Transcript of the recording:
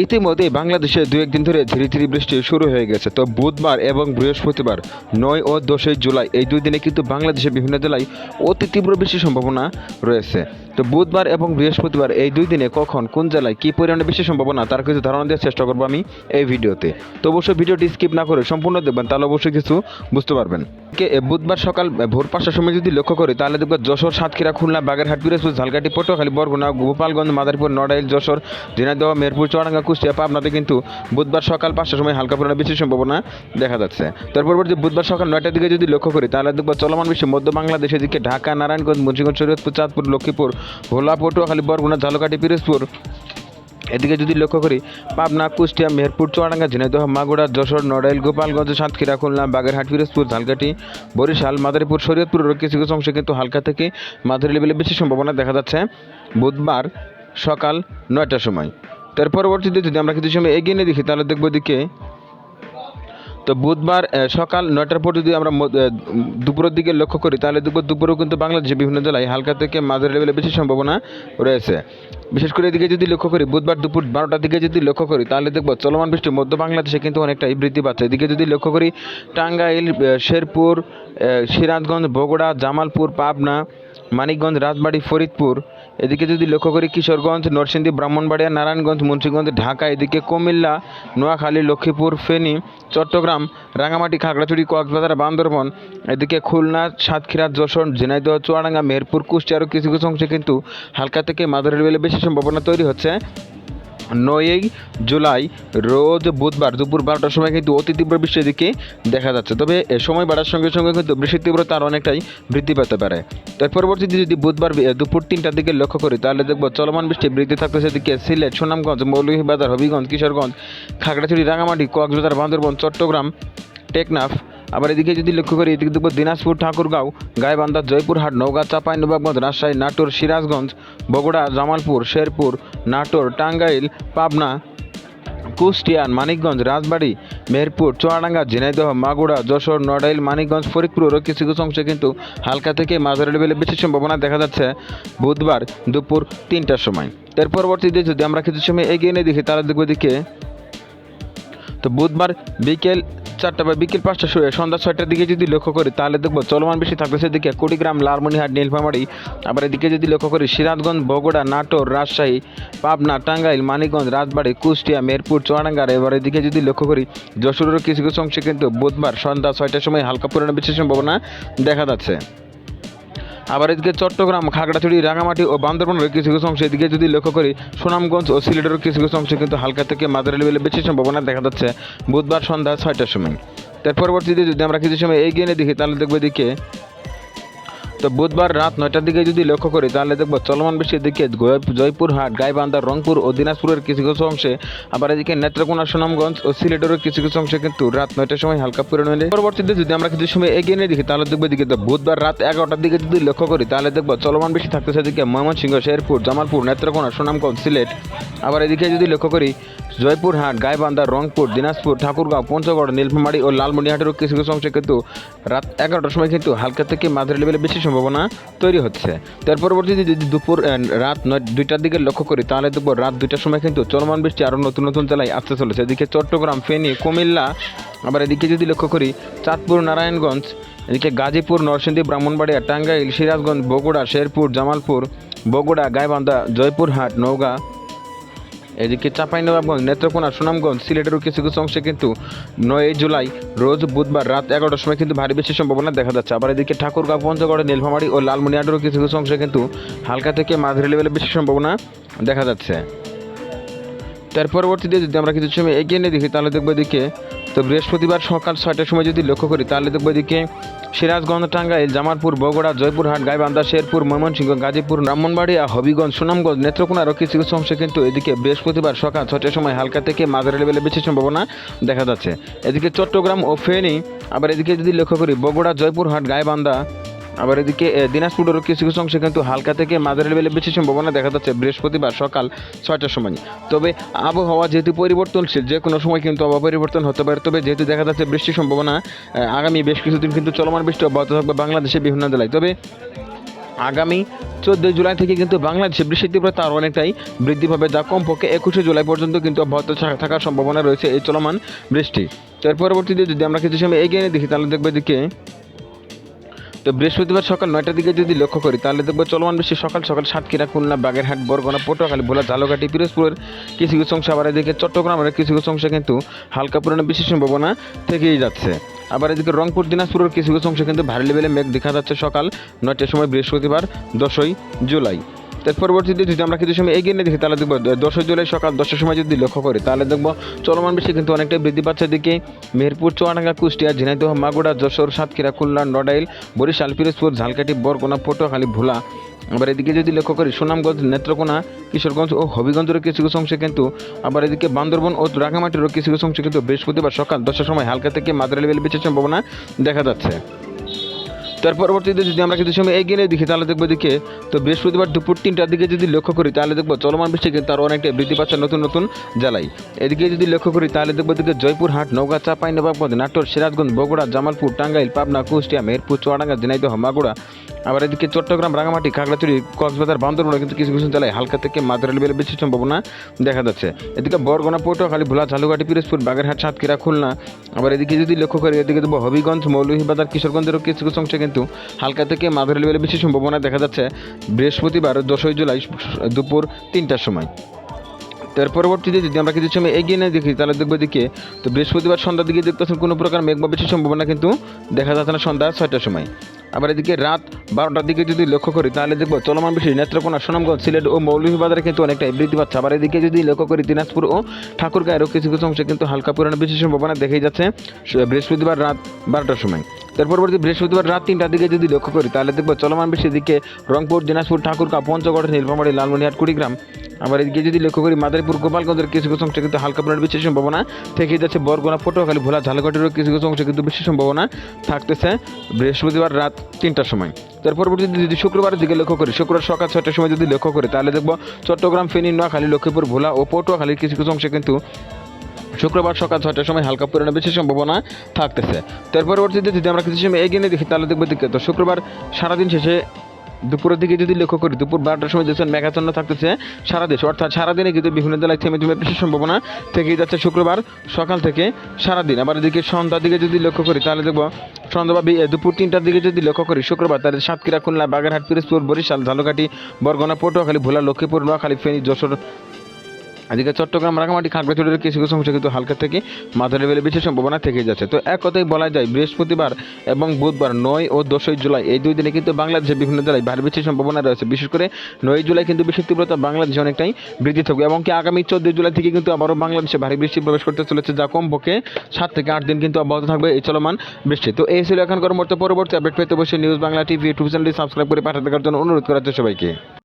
ইতিমধ্যেই বাংলাদেশে দু একদিন ধরে ধীরে ধীরে বৃষ্টি শুরু হয়ে গেছে। তো বুধবার এবং বৃহস্পতিবার নয় ও দশই জুলাই এই দুই দিনে কিন্তু বাংলাদেশের বিভিন্ন জেলায় অতি তীব্র বৃষ্টির সম্ভাবনা রয়েছে। তো বুধবার এবং বৃহস্পতিবার এই দুই দিনে কখন, কোন জেলায় কী পরিমাণে বৃষ্টির সম্ভাবনা, তার কিছু ধারণা দেওয়ার চেষ্টা করব আমি এই ভিডিওতে। তো অবশ্যই ভিডিওটি স্কিপ না করে সম্পূর্ণ দেখবেন, তাহলে অবশ্যই কিছু বুঝতে পারবেন। বুধবার সকাল ভোর পাঁচটার সময় যদি লক্ষ্য করি, তাহলে দেখব যশোর, সাতক্ষীরা, খুলনা, বাগেরহাট, পিরোজপুর, ঝালকাঠি, পটুয়াখালী, বরগুনা, গোপালগঞ্জ, মাদারীপুর, নড়াইল, যশোর, ঝিনাইদহ, মেরপুর, চুয়াডাঙ্গা কুষ্টিয়া, পাবনাতে কিন্তু বুধবার সকাল পাঁচটার সময় হালকা পরিমাণে বৃষ্টির সম্ভাবনা দেখা যাচ্ছে। তার পরবর্তী বুধবার সকাল নয়টার দিকে যদি লক্ষ্য করি, তাহলে দেখব চলমান বৃষ্টি মধ্য বাংলাদেশের দিকে ঢাকা, নারায়ণগঞ্জ, মুন্সিগঞ্জ, শরীয়তপুর, চাঁদপুর, লক্ষ্মীপুর, ভোলা, পটুয়াখালী, বরগুনা, ঝালকাঠি, পিরোজপুর। এদিকে যদি লক্ষ্য করি, পাবনা, কুষ্টিয়া, মেহেরপুর, চুয়াডাঙ্গা, ঝিনাইদহ মাগুড়া যশোর, নড়াইল, গোপালগঞ্জ, সাতক্ষীরা, খুলনা, বাগেরহাট, পিরোজপুর, ঝালকাঠি, বরিশাল, মাদারীপুর শরীয়তপুরের কিছু কিছু অংশে কিন্তু হালকা থেকে মাঝারি লেভেলে বেশি সম্ভাবনা দেখা যাচ্ছে বুধবার সকাল নয়টার সময়। তার পরবর্তীতে যদি আমরা কিছু সময় এগিয়ে নিয়ে দেখি, তাহলে দেখব দিকে তো বুধবার সকাল নয়টার পর যদি আমরা দুপুরের দিকে লক্ষ্য করি, তাহলে দেখব দুপুরেও কিন্তু বাংলাদেশের বিভিন্ন জেলায় হালকা থেকে মাঝারি লেভেলে বেশি সম্ভাবনা রয়েছে। বিশেষ করে এদিকে যদি লক্ষ্য করি, বুধবার দুপুর বারোটার দিকে যদি লক্ষ্য করি, তাহলে দেখব চলমান বৃষ্টি মধ্য বাংলাদেশে কিন্তু অনেকটাই বৃদ্ধি পাচ্ছে। এদিকে যদি লক্ষ্য করি, টাঙ্গাইল শেরপুর সিরাজগঞ্জ, বগুড়া, জামালপুর, পাবনা, মানিকগঞ্জ, রাজবাড়ি, ফরিদপুর এদিকে যদি লক্ষ্য করি কিশোরগঞ্জ, নরসিংদী, ব্রাহ্মণবাড়িয়া, নারায়ণগঞ্জ, মুন্সিগঞ্জ, ঢাকা, এদিকে কুমিল্লা, নোয়াখালী, লক্ষ্মীপুর, ফেনী, চট্টগ্রাম রাঙামাটি খাগড়াছড়ি, কক্সবাজার, বান্দরবন, এদিকে খুলনা, সাতক্ষীরা, যশোর, ঝিনাইদহ, চুয়াডাঙ্গা, মেহেরপুর কুষ্টি আরও কিছু কিছু অংশে কিন্তু হালকা থেকে মাঝারি লেভেলে বেশি সম্ভাবনা তৈরি হচ্ছে। নয়ই জুলাই, রোজ বুধবার দুপুর বারোটার সময় কিন্তু অতি তীব্র বৃষ্টির দিকে দেখা যাচ্ছে। তবে সময় বাড়ার সঙ্গে সঙ্গে কিন্তু বৃষ্টির তীব্রতা আরও অনেকটাই বৃদ্ধি পেতে পারে। তার পরবর্তীতে যদি বুধবার দুপুর তিনটার দিকে লক্ষ্য করি, তাহলে দেখব চলমান বৃষ্টি বৃদ্ধি থাকতে সেদিকে সিলেট, সুনামগঞ্জ, মৌলভীবাজার, হবিগঞ্জ, কিশোরগঞ্জ, খাগড়াছড়ি রাঙামাটি কক্সবাজার, বান্দরবন, চট্টগ্রাম, টেকনাফ আবার এদিকে যদি লক্ষ্য করি, এদিকে দেখব দিনাজপুর ঠাকুরগাঁও, গাইবান্ধা, জয়পুরহাট, নওগাঁ চাঁপাই নবাবগঞ্জ রাজশাহী, নাটোর, সিরাজগঞ্জ, বগুড়া, জামালপুর, শেরপুর, নাটোর, টাঙ্গাইল, পাবনা, কুষ্টিয়ান, মানিকগঞ্জ, রাজবাড়ি, মেহেরপুর, চুয়াডাঙ্গা, ঝিনাইদহ মাগুড়া যশোর, নড়াইল, মানিকগঞ্জ ফরিদপুরেরও কিছু কিছু অংশে কিন্তু হালকা থেকে মাঝারি লেভেলে বেশি সম্ভাবনা দেখা যাচ্ছে বুধবার দুপুর তিনটার সময়। এর পরবর্তীতে যদি আমরা কিছু সময় এগিয়ে নিয়ে দেখি, তাহলে দেখব দিকে তো বুধবার বিকেল চারটা বা বিকেল পাঁচটা শুয়ে সন্ধ্যা ছয়টার দিকে যদি লক্ষ্য করি, তাহলে দেখব চলমান বেশি থাকতেছে এদিকে কুড়িগ্রাম লালমনিহাট নীলফামারি, আবার এদিকে যদি লক্ষ্য করি, সিরাজগঞ্জ, বগুড়া, নাটোর, রাজশাহী, পাবনা, টাঙ্গাইল, মানিকগঞ্জ, রাজবাড়ি, কুষ্টিয়া, মেরপুর চুয়াডাঙ্গার এবার এদিকে যদি লক্ষ্য করি যশোরের কিছু কিছু অংশে কিন্তু বুধবার সন্ধ্যা ছয়টার সময় হালকা পুরোনো বেশি সম্ভাবনা দেখা যাচ্ছে। আবার এদিকে চট্টগ্রাম, খাগড়াছড়ি, রাঙামাটি ও বান্দরবনের কিছু কিছু অংশ এদিকে যদি লক্ষ্য করি, সুনামগঞ্জ ও সিলেটের কিছু কিছু অংশে কিন্তু হালকা থেকে মাঝারি লেভেলে বেশি সম্ভাবনা দেখা যাচ্ছে বুধবার সন্ধ্যা ছয়টার সময়। তার পরবর্তীতে যদি আমরা কিছু সময় এগিয়ে নিয়ে দেখি, তাহলে দেখব এদিকে তো বুধবার রাত নয়টার দিকে যদি লক্ষ্য করি, তাহলে দেখব চলমান বৃষ্টির দিকে জয়পুরহাট গাইবান্ধা রংপুর ও দিনাজপুরের কিছু কিছু অংশে, আবার এদিকে নেত্রকোনা, সুনামগঞ্জ ও সিলেটেরও কিছু কিছু অংশে কিন্তু রাত নয়টার সময় হালকা পরিমাণে পরবর্তীতে যদি আমরা কিছু সময় এগিয়ে নিয়ে দেখি, তাহলে দেখব এদিকে বুধবার রাত এগারোটার দিকে যদি লক্ষ্য করি, তাহলে দেখব চলমান বৃষ্টি থাকতেছে এদিকে ময়মনসিংহ, শেরপুর, জামালপুর, নেত্রকোনা, সুনামগঞ্জ, সিলেট। আবার এদিকে যদি লক্ষ্য করি, জয়পুরহাট গাইবান্ধা রংপুর, দিনাজপুর, ঠাকুরগাঁও, পঞ্চগড়, নীলফামারী ও লালমনিহাটেরও কিছু কিছু অংশে কিন্তু রাত এগারোটার সময় কিন্তু হালকা থেকে মাঝারি লেভেলে বেশি সম্ভাবনা তৈরি হচ্ছে। তার পরবর্তীতে যদি দুপুর রাত নয় দুইটার দিকে লক্ষ্য করি, তাহলে দুপুর রাত দুইটার সময় কিন্তু চলমান বৃষ্টি আরও নতুন নতুন জেলায় আসতে চলেছে। এদিকে চট্টগ্রাম, ফেনী, কুমিল্লা, আবার এদিকে যদি লক্ষ্য করি, চাঁদপুর, নারায়ণগঞ্জ, এদিকে গাজীপুর, নরসিংদী, ব্রাহ্মণবাড়িয়া, টাঙ্গাইল, সিরাজগঞ্জ, বগুড়া, শেরপুর, জামালপুর, বগুড়া, গাইবান্ধা, জয়পুরহাট, নওগাঁ এদিকে চাঁপাইনবাবগঞ্জ, নেত্রকোনা, সুনামগঞ্জ, সিলেটেরও কিছু কিছু অংশে কিন্তু নয় জুলাই, রোজ বুধবার রাত এগারোটার সময় কিন্তু ভারী বৃষ্টির সম্ভাবনা দেখা যাচ্ছে। আবার এদিকে ঠাকুরগাঁও, পঞ্চগড়, নীলফামারি ও লালমনিয়াটেরও কিছু কিছু অংশে কিন্তু হালকা থেকে মাঝারি লেভেলে বৃষ্টির সম্ভাবনা দেখা যাচ্ছে। তার পরবর্তীতে যদি আমরা কিছু সময় এগিয়ে নিয়ে দেখি, তাহলে দেখব এদিকে তো বৃহস্পতিবার সকাল ছয়টার সময় যদি লক্ষ্য করি, তাহলে দেখব এদিকে সিরাজগঞ্জ টাঙ্গাইল জামালপুর, বগুড়া, জয়পুরহাট, গাইবান্ধা, শেরপুর, ময়মনসিংহ, গাজীপুর, ব্রাহ্মণবাড়িয়া, হবিগঞ্জ, সুনামগঞ্জ নেত্রকোনারও কিছু কিছু অংশে কিন্তু এদিকে বৃহস্পতিবার সকাল ছয়টার সময় হালকা থেকে মাঝারি লেভেলে বেশি সম্ভাবনা দেখা যাচ্ছে। এদিকে চট্টগ্রাম ও ফেনী, আবার এদিকে যদি লক্ষ্য করি, বগুড়া, জয়পুরহাট, গাইবান্ধা আবার এদিকে দিনাজপুরেরও কিছু কিছু অংশে কিন্তু হালকা থেকে মাঝারি লেভেলে বেশি সম্ভাবনা দেখা যাচ্ছে বৃহস্পতিবার সকাল ছয়টার সময়। তবে আবহাওয়া যেহেতু পরিবর্তনশীল, যে কোনো সময় কিন্তু আবহাওয়া পরিবর্তন হতে পারে। তবে যেহেতু দেখা যাচ্ছে বৃষ্টির সম্ভাবনা আগামী বেশ কিছুদিন কিন্তু চলমান বৃষ্টি অব্যাহত থাকবে বাংলাদেশের বিভিন্ন জেলায়। তবে আগামী চোদ্দোই জুলাই থেকে কিন্তু বাংলাদেশে বৃষ্টির তীব্রতা আরও অনেকটাই বৃদ্ধি পাবে, যা কমপক্ষে একুশে জুলাই পর্যন্ত কিন্তু অব্যাহত থাকার সম্ভাবনা রয়েছে এই চলমান বৃষ্টি। তো এর পরবর্তীতে যদি আমরা কিছু সময় এগিয়ে দেখি, তাহলে দেখবে দিকে তো বৃহস্পতিবার সকাল নয়টার দিকে যদি লক্ষ্য করি, তাহলে দেখব চলমান বেশি সকাল সকাল সাতক্ষীরা, খুলনা, বাগেরহাট, বরগনা, পটুয়াখালী, ভোলা ঝালকাঠি পিরোজপুরের কিছু কিছু অংশ আবার এদিকে চট্টগ্রামের কিছু কিছু অংশে কিন্তু হালকা পুরোনো বেশি সম্ভাবনা থেকেই যাচ্ছে। আবার এদিকে রংপুর, দিনাজপুরের কিছু কিছু অংশে কিন্তু ভারী লেভেলে মেঘ দেখা যাচ্ছে সকাল নয়টার সময় বৃহস্পতিবার, দশই জুলাই। এর পরবর্তীতে যদি আমরা কিছু সময় এগিয়ে নিয়ে দেখি, তাহলে দেখব দশই জুলাই সকাল দশটার সময় যদি লক্ষ্য করি, তাহলে দেখব চলমান বৃষ্টি কিন্তু অনেকটাই বৃদ্ধি পাচ্ছে। এদিকে মেহেরপুর চুয়াডাঙ্গা, কুষ্টিয়া, ঝিনাইদহ মাগুড়া যশোর, সাতক্ষীরা, খুলনা, নড়াইল, বরিশাল, পিরোজপুর, ঝালকাঠি, বরগুনা, পটুয়াখালী, ভোলা। আবার এদিকে যদি লক্ষ্য করি, সুনামগঞ্জ, নেত্রকোনা, কিশোরগঞ্জ ও হবিগঞ্জের কিছু কিছু অংশে কিন্তু, আবার এদিকে বান্দরবন ও রাঙামাটিরও কিছু কিছু অংশে কিন্তু বৃহস্পতিবার সকাল দশটার সময় হালকা থেকে মাদ্রা লেভেল বৃষ্টির সম্ভাবনা দেখা যাচ্ছে। তার পরবর্তীতে যদি আমরা কিছু সময় এগিয়ে দেখি, তাহলে দেখব দিকে তো বৃহস্পতিবার দুপুর তিনটার দিকে যদি লক্ষ্য করি, তাহলে দেখব চলমান বৃষ্টি কিন্তু আরও অনেকটা বৃদ্ধি পাচ্ছে নতুন নতুন জেলায় এদিকে যদি লক্ষ্য করি, তাহলে দেখব দিকে জয়পুরহাট নৌকা চাপাই নবাবগঞ্জ নাটোর, সিরাজগঞ্জ, বগুড়া, জামালপুর, টাঙ্গাইল, পাবনা, কুষ্টিয়া, মেহেরপুর, চুয়াডাঙ্গা, ঝিনাইদহ মাগুড়া আবার এদিকে চট্টগ্রাম, রাঙামাটি, খাগড়াছড়ি, কক্সবাজার, বান্দরবনে কিন্তু কিছু কিছু জেলায় হালকা থেকে মাদ্রা লেভেলের বৃষ্টির সম্ভাবনা দেখা যাচ্ছে। এদিকে বরগনা, পটুয়াখালী, ভোলা ঝালুঘাটি পিরোজপুর, বাগেরহাট, সাতক্ষীরা, খুলনা। আবার এদিকে যদি লক্ষ্য করি, এদিকে দেবো হবিগঞ্জ, মৌলভীবাজার, কিশোরগঞ্জেরও কিছু কিছু অংশে কিন্তু হালকা থেকে মাঝারি লেভেলের বেশি সম্ভাবনা দেখা যাচ্ছে। বৃহস্পতিবার দশই জুলাই দুপুর তিনটার সময়। তার পরবর্তীতে যদি আমরা কিছু সময় এগিয়ে নিয়ে দেখি, তাহলে দেখব দিকে তো বৃহস্পতিবার সন্ধ্যার দিকে দেখতেছেন কোনো প্রকার মেঘ বা সম্ভাবনা কিন্তু দেখা যাচ্ছে না সন্ধ্যা ছয়টার সময়। আবার এদিকে রাত বারোটার দিকে যদি লক্ষ্য করি, তাহলে দেখব চলমান বৃষ্টি নেত্রকোনা, সুনামগঞ্জ, সিলেট ও মৌলভীবাজারে কিন্তু অনেকটা বৃদ্ধি পাচ্ছে। আবার এদিকে যদি লক্ষ্য করি, দিনাজপুর ও ঠাকুরগাঁয়েরও কিছু কিছু অংশে কিন্তু হালকা পরিমাণে বেশি সম্ভাবনা দেখেই যাচ্ছে বৃহস্পতিবার রাত বারোটার সময়। তার পরবর্তী বৃহস্পতিবার রাত তিনটার দিকে যদি লক্ষ্য করি, তাহলে দেখব চলমান বৃষ্টির দিকে রংপুর, দিনাজপুর ঠাকুরগাঁ পঞ্চগড়, নীলফামারী, লালমনিহাট, কুড়িগ্রাম আবার এদিকে যদি লক্ষ্য করি, মাদারীপুর গোপালগঞ্জের কিছু কিছু অংশে কিন্তু হালকা পরিমাণে বৃষ্টির সম্ভাবনা। থেকে যাচ্ছে বরগুনা, পটুয়াখালী, ভোলা, ঝালকাঠিরও কিছু কিছু অংশে কিন্তু বৃষ্টির সম্ভাবনা থাকতেছে বৃহস্পতিবার রাত তিনটার সময়। তার পরবর্তীতে যদি শুক্রবারের দিকে লক্ষ্য করি, শুক্রবার সকাল ছয়টার সময় যদি লক্ষ্য করি, তাহলে দেখব চট্টগ্রাম, ফেনী, নোয়াখালী, লক্ষ্মীপুর, ভোলা ও পটুয়াখালীর কিছু কিছু অংশে কিন্তু শুক্রবার সকাল ছয়টার সময় হালকা পরিমাণে বেশি সম্ভাবনা থাকতেছে। তার পরবর্তীতে যদি আমরা কিছু সময় এগিয়ে নিয়ে দেখি, তাহলে দেখব তো শুক্রবার সারাদিন শেষে দুপুরের দিকে যদি লক্ষ্য করি, দুপুর বারোটার সময় দেখছেন মেঘাচ্ছন্ন থাকতেছে সারা দেশ। অর্থাৎ সারাদিনে কিন্তু বিভিন্ন জেলায় থেমে থেমে বৃষ্টির সম্ভাবনা থেকেই যাচ্ছে শুক্রবার সকাল থেকে সারাদিন আবার এদিকে সন্ধ্যার দিকে যদি লক্ষ্য করি, তাহলে দেখব সন্ধ্যা বা দুপুর তিনটার দিকে যদি লক্ষ্য করি, শুক্রবার তাহলে সাতক্ষীরা, খুলনা, বাগেরহাট, পিরোজপুর, বরিশাল, ঝালকাঠি, বরগনা, পটুয়াখালী, ভোলা, লক্ষ্মীপুর, নোয়াখালী, ফেনী, যশোর এদিকে চট্টগ্রাম রাঙামাটি খাগড়াছড়ির কিছু কিছু অংশে কিন্তু হালকা থেকে মাঝারি লেভেলে বেশি সম্ভাবনা থেকে যাচ্ছে। তো এক কথাই বলা যায়, বৃহস্পতিবার এবং বুধবার নয় ও দশই জুলাই এই দুই দিনে কিন্তু বাংলাদেশের বিভিন্ন জেলায় ভারী বৃষ্টির সম্ভাবনা রয়েছে। বিশেষ করে নয় জুলাই কিন্তু বৃষ্টির তীব্রতা বাংলাদেশে অনেকটাই বৃদ্ধি থাকবে এবং কি আগামী চোদ্দই জুলাই থেকে কিন্তু আবারও বাংলাদেশে ভারী বৃষ্টি প্রবেশ করতে চলেছে, যা কমপক্ষে সাত থেকে আট দিন কিন্তু অব্যাহত থাকবে এই চলমান বৃষ্টি। তো এই ছিল এখনকার মতো পরবর্তী আপডেট পেতে বসে নিউজ বাংলা টিভি ইউটিউব চ্যানেলটি সাবস্ক্রাইব করে পাঠাতে দেওয়ার জন্য অনুরোধ করা হচ্ছে সবাইকে।